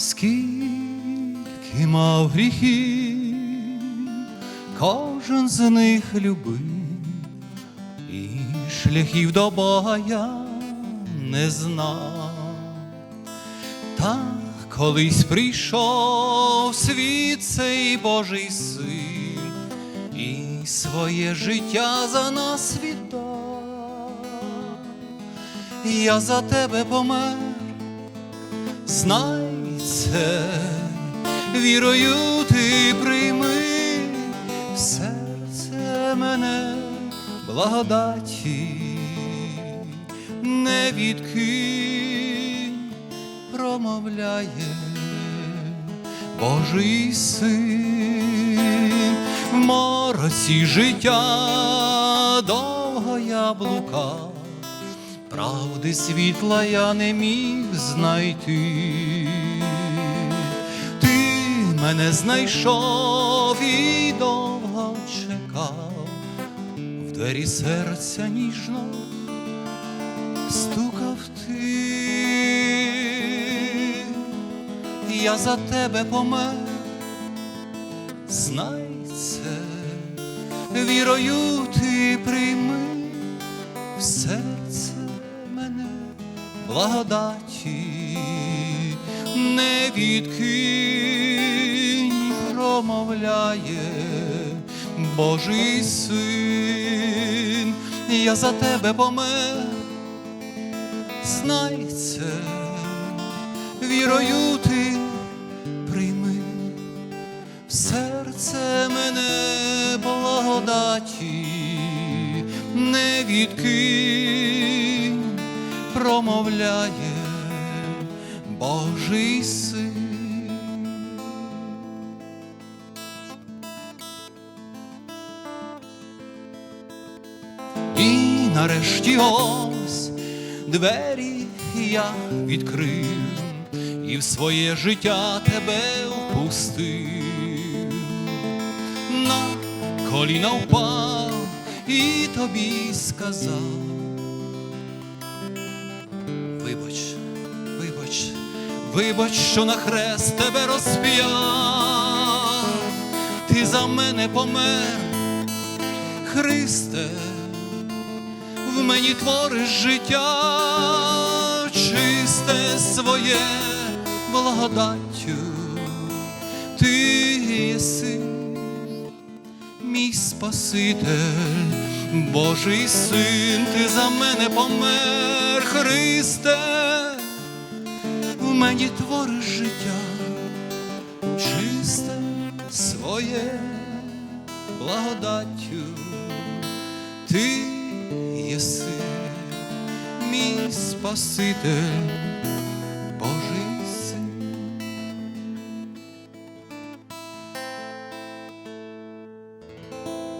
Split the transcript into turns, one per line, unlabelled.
скільки мав гріхів, кожен з них любив, і шляхів до Бога я не знав. Та колись прийшов світ цей Божий син, і своє життя за нас віддав. Я за тебе помер, знай це, вірою ти прийми в серце мене благодаті, не відкинь, промовляє Божий син, в мороці життя довго я блукав, правди світла я не міг знайти. Ти мене знайшов і довго чекав, в двері серця ніжно стукав ти. Я за тебе помер, знай це, вірою ти прийми в серце мене благодаті, не відкинь, промовляє Божий син, я за тебе помер, знай це, вірою ти прийми в серце мене благодаті, не відкинь, промовляє Божий син. І нарешті ось двері я відкрив і в своє життя тебе впустив, на коліна впав і тобі сказав. Вибач, вибач, вибач, що на хрест тебе розп'яв, ти за мене помер, Христе. В мені твориш життя чисте своє благодаттю, ти єси мій Спаситель, Божий син, ти за мене помер, Христе, в мені твориш життя, чисте своє благодаттю. Ти єси, мій Спаситель,